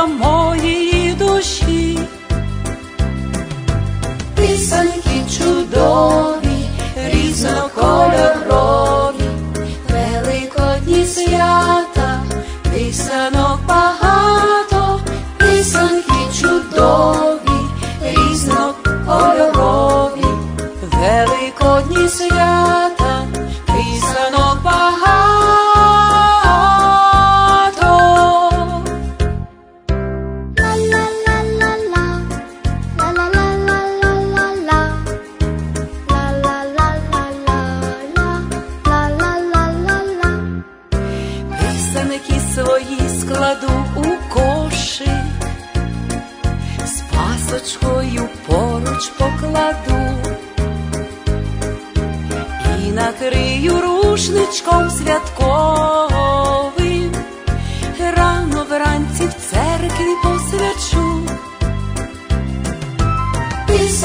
some more.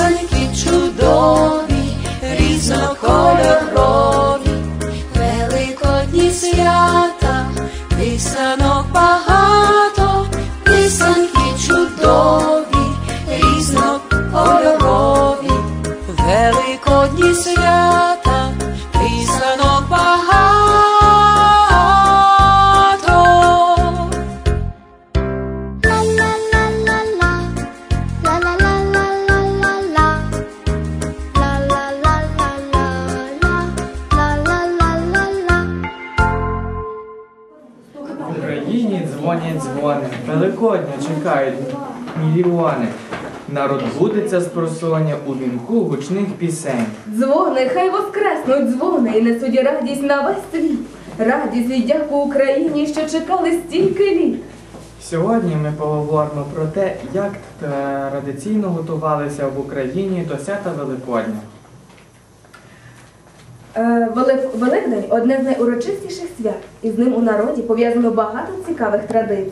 Писанки чудові, будеться з у вінку гучних пісень. Дзвони, хай воскреснуть дзвони і несуть радість на весь світ. Радість і дяку Україні, що чекали стільки літ. Сьогодні ми поговоримо про те, як традиційно готувалися в Україні до свята Великодня. Е, Великдень одне з найурочистіших свят, і з ним у народі пов'язано багато цікавих традицій.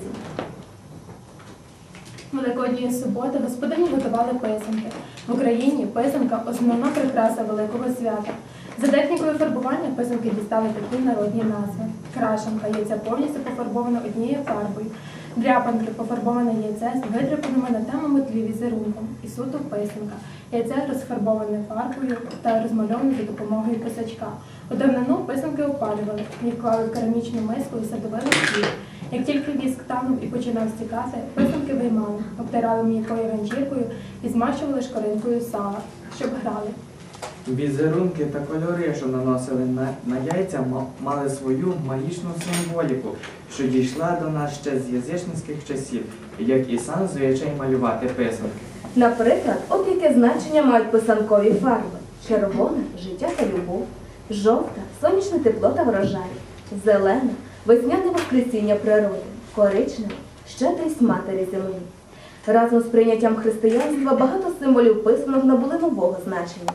Великодньої суботи господині готували писанки. В Україні писанка основна прикраса великого свята. За технікою фарбування писанки дістали такі народні назви. Крашенка яйця повністю пофарбована однією фарбою. Дряпанки пофарбоване яйце з витрапаними на темному тлі візерунком. І суто писанка. Яйце розфарбоване фарбою та розмальоване за допомогою писачка. У давнину писанки опалювали, їх клали в керамічну миску і садовили хліб. Як тільки віск танув і починав стікати, писанки виймали, обтирали м'якою ганчіркою і змащували шкоринкою сала, щоб грали. Візерунки та кольори, що наносили на, на яйця, мали свою магічну символіку, що дійшла до нас ще з язичницьких часів, як і сам звичай малювати писанки. Наприклад, от яке значення мають писанкові фарби: червона життя та любов, жовта сонячне тепло та врожай, зелена весняне воскресіння природи, коричнева щедрість матері землі. Разом з прийняттям християнства багато символів писанок набули нового значення.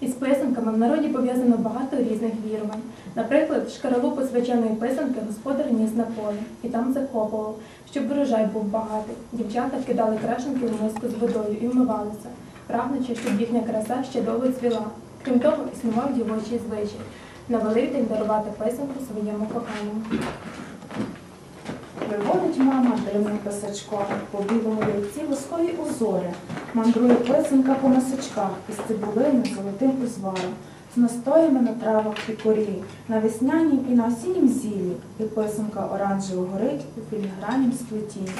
Із писанками в народі пов'язано багато різних вірувань. Наприклад, шкаралупу свяченої писанки господар ніс на поле і там закопував, щоб врожай був багатий. Дівчата кидали крашенки в миску з водою і вмивалися, прагнучи, щоб їхня краса ще довго цвіла. Крім того, існував дівочий звичай на Великдень дарувати писанку своєму коханому. Виводить мама дивним писачком, по білому яйці воскові узори. Мандрує писанка по носочках, із цибулини золотим узваром. з настоями на травах і корі, на веснянім і на осіннім зіллі, і писанка оранжево горить у філігранім сплетінні.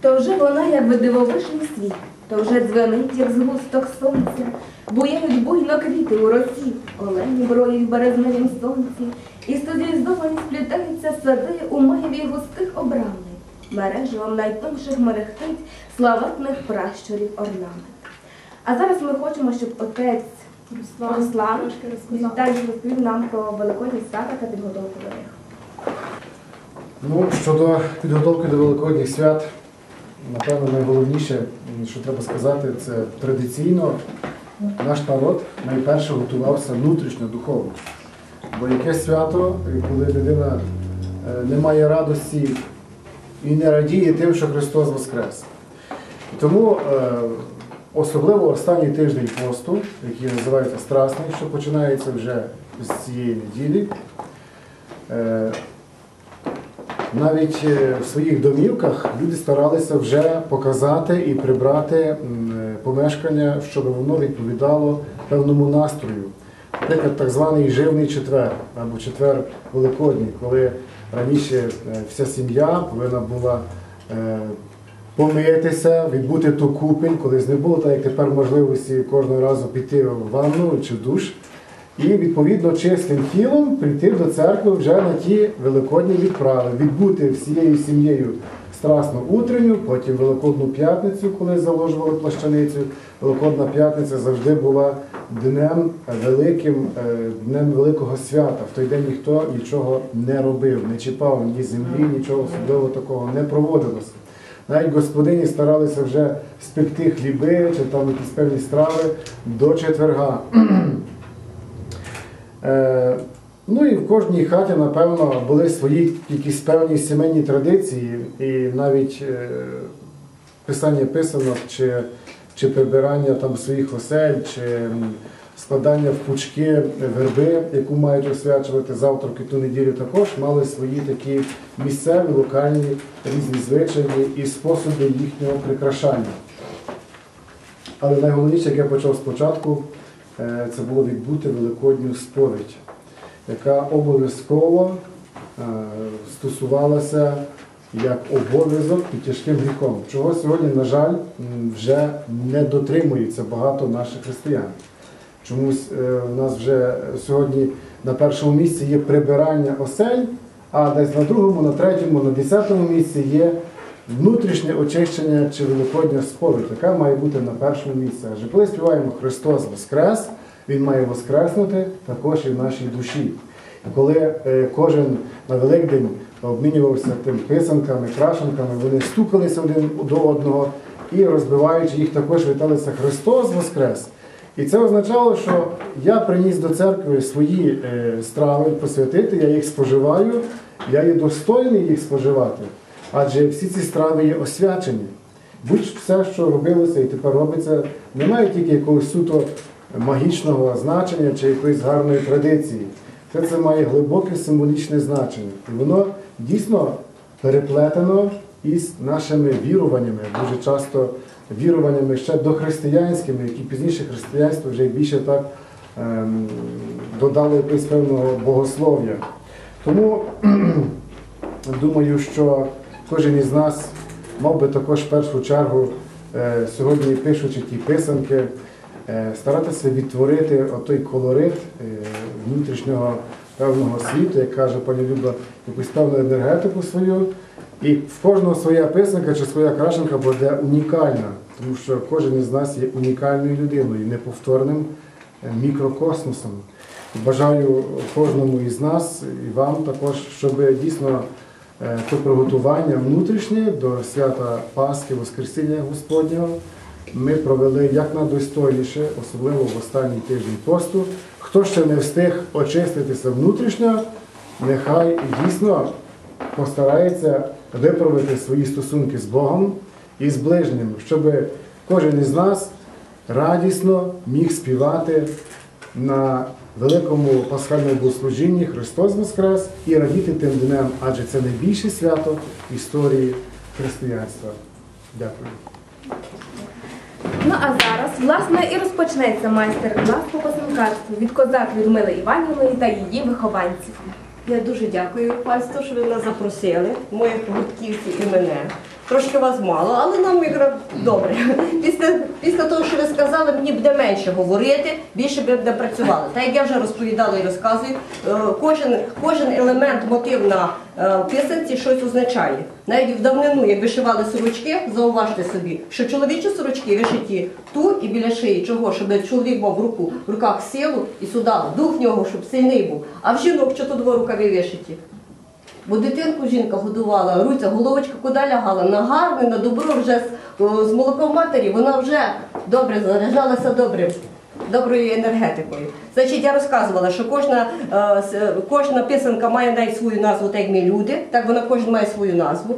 То вже вона, як дивовижний світ, то вже дзвенить, як згусток сонця, буяють буйно квіти у році, олені броють в березневім сонці, і студіїздовані сплітаються сади у маєві густих обрамлень, мереживом найтонших мерехтить славетних пращурів орнамент. А зараз ми хочемо, щоб отець Руслан трошки далі розповів нам про великодні свята та підготовку до них. Ну, щодо підготовки до Великодніх свят, напевно, найголовніше, що треба сказати, це традиційно наш народ найперше готувався внутрішньо духовно. Бо яке свято, коли людина е, не має радості і не радіє тим, що Христос Воскрес. Тому е, особливо останній тиждень посту, який називається Страсний, що починається вже з цієї неділі. е, навіть в своїх домівках люди старалися вже показати і прибрати помешкання, щоб воно відповідало певному настрою. Так званий живний четвер або четвер Великодній, коли раніше е, вся сім'я повинна була е, помитися, відбути ту купель, колись не було так, як тепер можливості кожного разу піти в ванну чи душ. І відповідно чистим тілом прийти до церкви вже на ті великодні відправи, відбути всією сім'єю страсну утренню, потім Великодну п'ятницю, коли заложували плащаницю. Великодна п'ятниця завжди була днем великим, е, днем великого свята. В той день ніхто нічого не робив, не чіпав ні землі, нічого особливого такого не проводилося. Навіть господині старалися вже спекти хліби чи там якісь певні страви до четверга. Е, Ну і в кожній хаті, напевно, були свої якісь певні сімейні традиції, і навіть е, писання писанок, чи, чи прибирання там своїх осель, чи складання в пучки верби, яку мають освячувати завтра в ту неділю, також мали свої такі місцеві, локальні різні звичаї і способи їхнього прикрашання. Але найголовніше, як я почав спочатку, е, це було відбути великодню сповідь, яка обов'язково е, стосувалася як обов'язок під тяжким гріхом, чого сьогодні, на жаль, вже не дотримується багато наших християн. Чомусь е, у нас вже сьогодні на першому місці є прибирання осель, а десь на другому, на третьому, на десятому місці є внутрішнє очищення чи великодня сповідь, яка має бути на першому місці. Адже коли співаємо Христос Воскрес, Він має воскреснути також і в нашій душі. І коли е, кожен на Великдень обмінювався тим писанками, крашенками, вони стукалися один до одного і, розбиваючи їх, також віталися Христос Воскрес. І це означало, що я приніс до церкви свої е, страви посвятити, я їх споживаю, я є достойний їх споживати. Адже всі ці страви є освячені. Будь-все, що робилося і тепер робиться, не має тільки якогось суто магічного значення чи якоїсь гарної традиції. Все це має глибоке символічне значення. І воно дійсно переплетено із нашими віруваннями, дуже часто віруваннями ще дохристиянськими, які пізніше християнство вже більше так ем, додало якогось певного богослов'я. Тому думаю, що кожен із нас мав би також в першу чергу е, сьогодні, пишучи ті писанки, старатися відтворити отой колорит е, внутрішнього певного світу, як каже пані Люба, якусь певну енергетику свою. І в кожного своя писанка чи своя крашенка буде унікальна, тому що кожен із нас є унікальною людиною, неповторним е, мікрокосмосом. Бажаю кожному із нас і вам також, щоб дійсно е, то приготування внутрішнє до свята Пасхи, Воскресіння Господнього ми провели як найдостойніше, особливо в останній тиждень посту. Хто ще не встиг очиститися внутрішньо, нехай дійсно постарається виправити свої стосунки з Богом і з ближнім, щоб кожен із нас радісно міг співати на великому пасхальному богослужінні Христос Воскрес і радіти тим днем, адже це найбільше свято історії християнства. Дякую. Ну а зараз, власне, і розпочнеться майстер-клас по писанкарству від козак Людмили Іванівної та її вихованців. Я дуже дякую пальство, що ви нас запросили, моїх гуртківців і мене. Трошки вас мало, але нам якраз добре. Після, після того, що ви сказали, мені буде менше говорити, більше би не працювали. Так як я вже розповідала і розказую, е, кожен, кожен елемент, мотив на е, писанці щось означає. Навіть в давнину, як вишивали сорочки, зауважте собі, що чоловічі сорочки вишиті тут і біля шиї. Чого? Щоб чоловік мав в руку в руках силу і сюди, дух в нього, щоб сильний був. А в жінок що тут два рукаві вишиті? Бо дитинку жінка годувала, руця, головочка куди лягала? На гарне, на добро вже з, з молоком матері, вона вже добре заряджалася добрим. Доброю енергетикою. Значить, я розказувала, що кожна, е, кожна писанка має навіть свою назву, так як ми люди, так вона кожна має свою назву.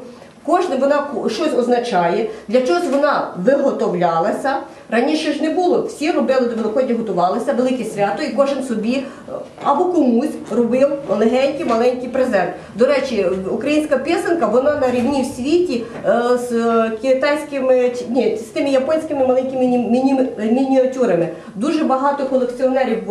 Кожна вона щось означає, для чогось вона виготовлялася. Раніше ж не було. Всі робили до Великодня, готувалися, велике свято, і кожен собі е, або комусь робив легенький маленький презент. До речі, українська писанка вона на рівні в світі е, з е, китайськими ні, з тими японськими маленькими міні- міні- мініатюрами. Дуже багато колекціонерів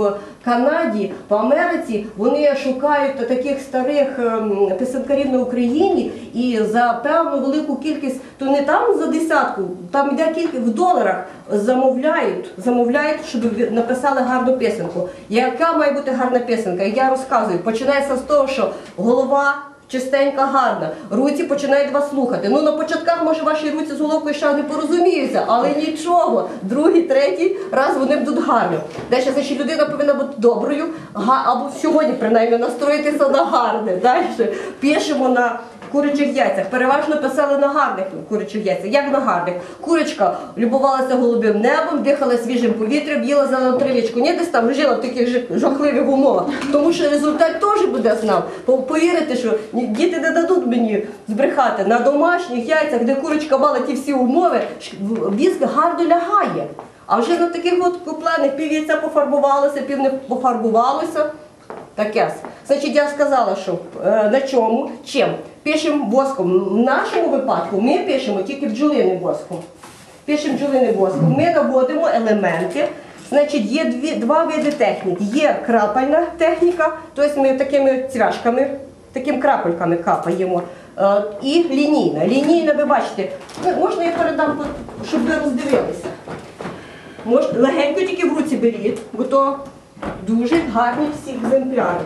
Канаді, в Америці вони шукають таких старих ем, писанкарів на Україні і за певну велику кількість, то не там за десятку, там йде кількість в доларах. Замовляють, замовляють, щоб написали гарну писанку. Яка має бути гарна писанка? Я розказую. Починається з того, що голова чистенька, гарна. Руці починають вас слухати. Ну на початках може ваші руці з головкою ще не порозуміються, але нічого. Другий, третій раз вони будуть гарні. Далі, значить, людина повинна бути доброю, або сьогодні принаймні настроїтися на гарне. Далі пишемо на курячих яйцях. Переважно писали на гарних курячих яйцях. Як на гарних? Курочка любувалася голубим небом, дихала свіжим повітрям, їла зелену травичку. Ні, десь там жила в таких жахливих умовах. Тому що результат теж буде знав. По- Повірите, що діти не дадуть мені збрехати на домашніх яйцях, де курочка мала ті всі умови, віск гарно лягає. А вже на таких от куплених пів яйця пофарбувалося, пів не пофарбувалося. Таке. Значить, я сказала, що е, на чому, чим? Пишемо воском. В нашому випадку ми пишемо тільки бджолиним воском. Пишемо бджолиним воском. Ми наводимо елементи. Значить, є дві, два види технік. Є крапельна техніка, тобто ми такими цвяшками, такими крапельками капаємо. Е, і лінійна. Лінійна, ви бачите, ну, можна я передам, щоб ви роздивилися. Легенько тільки в руці беріть, бо то дуже гарні всі екземпляри.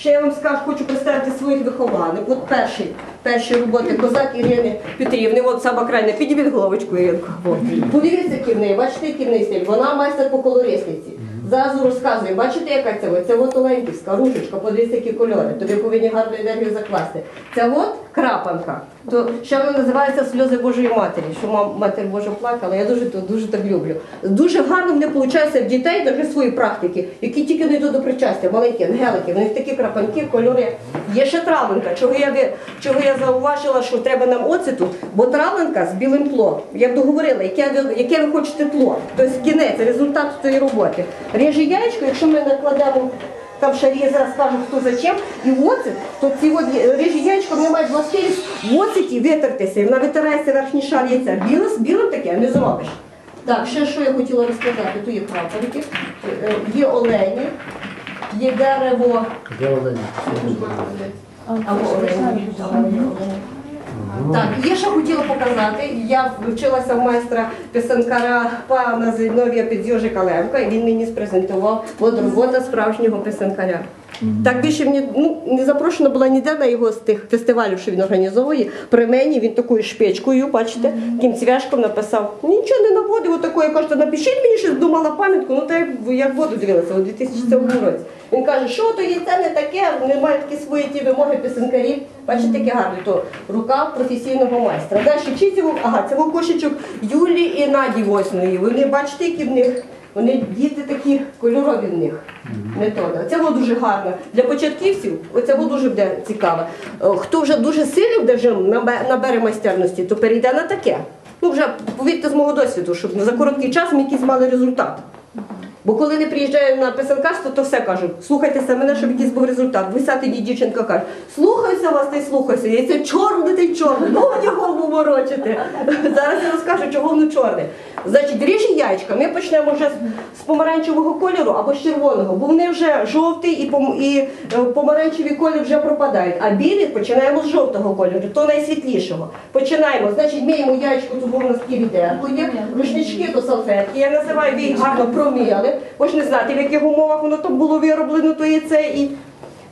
Ще я вам скажу, хочу представити своїх вихованих. От перший, перші роботи козак Ірини Петрівни, от сама крайня, підніміть головочку Іринку. Подивіться, неї, бачите, який стиль. Вона майстер по колорисниці. Зразу розказує, бачите, яка це? Це от Оленківська, рушечка, подивіться, які кольори. Тобі повинні гарну енергію закласти. Це от крапанка. То ще вона називається сльози Божої Матері, що мам, матір Божа плакала. Я дуже дуже так люблю. Дуже гарно них виходить в дітей навіть свої практики, які тільки не йдуть до причастя, маленькі ангелики, в них такі крапанки, кольори. Є ще травленка. Чого я чого я зауважила, що треба нам оцету, бо травленка з білим тлом. Я б договорила, яке ви, яке ви хочете тло. Тобто кінець, результат тої роботи. Реже яєчко, якщо ми накладемо. Там я зараз скажу, хто за чим. І оцет, то ці от рижі яєчко вони мають властивість в оцеті витертися. І вона витирається верхній шар яйця. Біле, з білим таке не зробиш. Так, ще що я хотіла розказати, то є крапельки, е, є олені, є дерево, Де Олені? або олені. Так, є що хотіла показати. Я вчилася в майстра писанкара пана Зиновія Підзьожика Левка, і він мені спрезентував от робота справжнього писанкаря. Так більше мені ну, не запрошена була ніде на його з тих фестивалів, що він організовує. При мені він такою шпичкою, бачите, таким цвяшком написав. Нічого не наводив, отакою, я кажу, напишіть мені щось, думала пам'ятку, ну та як воду дивилася у 2007 році. Він каже, що то яйце не таке, немає такі свої ті вимоги писанкарів. Бачите, таке гарне, то рука професійного майстра. Далі чистів, ага, це кошечок Юлі і Наді Восьмої. Вони бачите, які в них. Вони діти такі кольорові в них. Метода. Це було дуже гарно. Для початківців оце було дуже буде цікаво. Е, Хто вже дуже сильно вдержав набере майстерності, то перейде на таке. Ну вже повірте з мого досвіду, щоб за короткий час ми якийсь мали результат. Бо коли не приїжджає на писанкарство, то все кажуть, слухайтеся мене, щоб якийсь був результат. Висяти дій дівчинка каже, слухайся вас, ти слухайся. Я це чорне, ти чорне, ну мені голову морочити. Зараз я розкажу, чого воно чорне. Значить, ріжі яєчка, ми почнемо вже з- помаранчевого кольору або з червоного, бо вони вже жовтий і, пом- і е, помаранчеві кольори вже пропадають. А білі починаємо з жовтого кольору, то найсвітлішого. Починаємо, значить, миємо яєчко, то був у нас такі є, рушнички то салфетки. Я називаю, їх гарно проміяли. Ви ж не знаєте, в яких умовах воно там було вироблено, то і це і.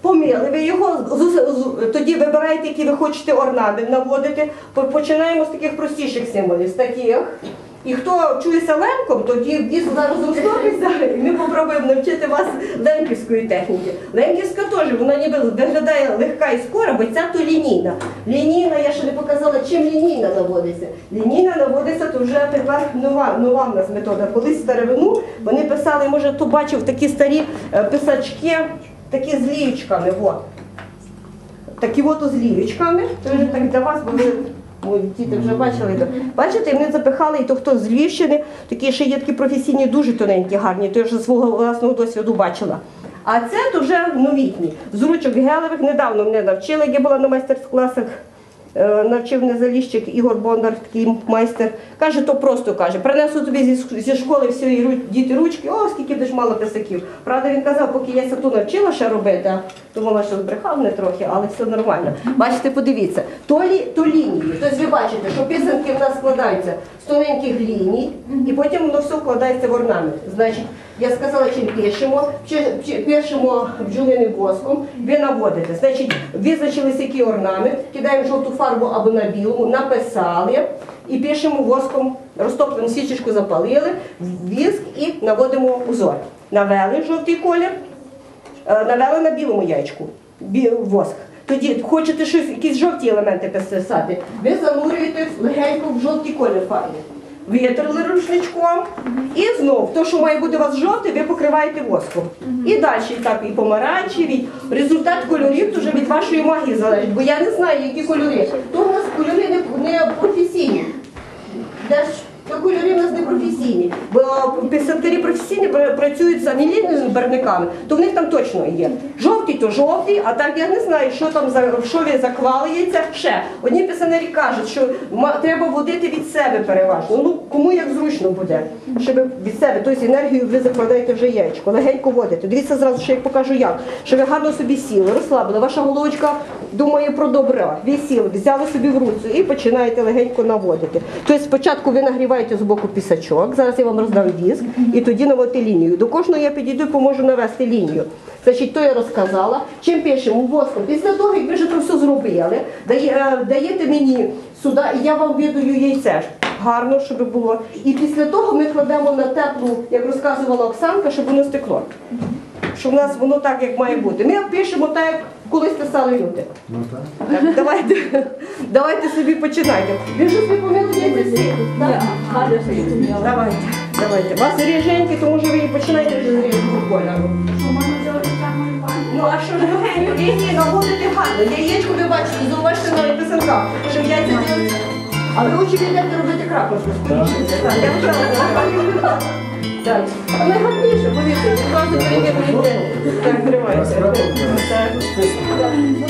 помили ви його, тоді вибираєте, який ви хочете орнамент наводити. Починаємо з таких простіших символів, з таких. І хто чується лемком, тоді дійсно зараз розступиться, і ми попробуємо навчити вас лемківської техніки. Лемківська теж, вона ніби виглядає легка і скора, бо ця то лінійна. Лінійна, я ще не показала, чим лінійна наводиться. Лінійна наводиться, то вже тепер нова, нова в нас метода. Колись старовину вони писали, може, хто бачив такі старі е, писачки, такі з ліючками. От. Такі от з ліючками. Так для вас, бо ви мої діти вже бачили. то. Бачите, вони запихали, і то хто з Львівщини, такі ще є такі професійні, дуже тоненькі, гарні, то я вже свого власного досвіду бачила. А це то вже новітні. З ручок гелевих недавно мене навчили, як я була на майстер-класах. Е, Навчив мене заліщик Ігор Бондар, такий майстер. Каже, то просто каже, принесу тобі зі, школи всі ру- діти ручки, о, скільки будеш мало писаків. Правда, він казав, поки я то навчила ще робити, думала, що збрехав не трохи, але все нормально. Бачите, подивіться, то, лі, то лінії. Тобто ви бачите, що писанки в нас складаються з тоненьких ліній, і потім воно все вкладається в орнамент. Значить, я сказала, чим пишемо, пишемо бджолиним воском, ви наводите. Значить, визначилися, який орнамент, кидаємо жовту фарбу або на білому, написали і пишемо воском, розтоплену свічечку запалили, віск і наводимо узор. Навели жовтий колір, е, навели на білому яєчку, воск. Тоді хочете щось, якісь жовті елементи писати, ви занурюєте легенько в жовтий колір фарби. Витерли рушничком і знов, то, що має бути у вас жовте, ви покриваєте воском. І далі так, і помаранчеві. Результат кольорів дуже від вашої магії залежить, бо я не знаю, які кольори. То у нас кольори не, професійні. Де то кольори у нас не професійні, бо писанкарі професійні працюють з анілінними барвниками, то в них там точно є. Жовтий то жовтий, а так я не знаю, що там за що ви заквалюється. Ще одні писанарі кажуть, що треба водити від себе переважно. Ну кому як зручно буде, щоб від себе, тобто енергію ви закладаєте вже яєчко, легенько водите. Дивіться зразу, що я покажу як. Що ви гарно собі сіли, розслабили. Ваша головочка думає про добро. Ви взяли собі в руцю і починаєте легенько наводити. Тобто спочатку ви нагріваєте з боку пісачок, зараз я вам роздам диск, і тоді наводите лінію. До кожного я підійду і поможу навести лінію. Значить, то я розказала. Чим пишемо воском? Після того, як ви вже то все зробили, е, даєте мені сюди, і я вам видаю яйце. Гарно, щоб було. І після того ми кладемо на теплу, як розказувала Оксанка, щоб воно стекло. Щоб в нас воно так, як має бути. Ми пишемо так, як колись писали люди. Ну так. Так, давайте, давайте собі починайте. Ви собі помили яйця? Давайте, давайте. У вас ріженькі, то може ви і починаєте вже з ріжного кольору. Ну а що ж ви лінії наводите гарно? Яєчко ви бачите, зауважте на писанках, що яйця. А ви очі йдете робити крапочку, скоріше. Так, я вже так. але гарніше, найгарніше, повірте, відразу. Так, тримайте. Так. Мережані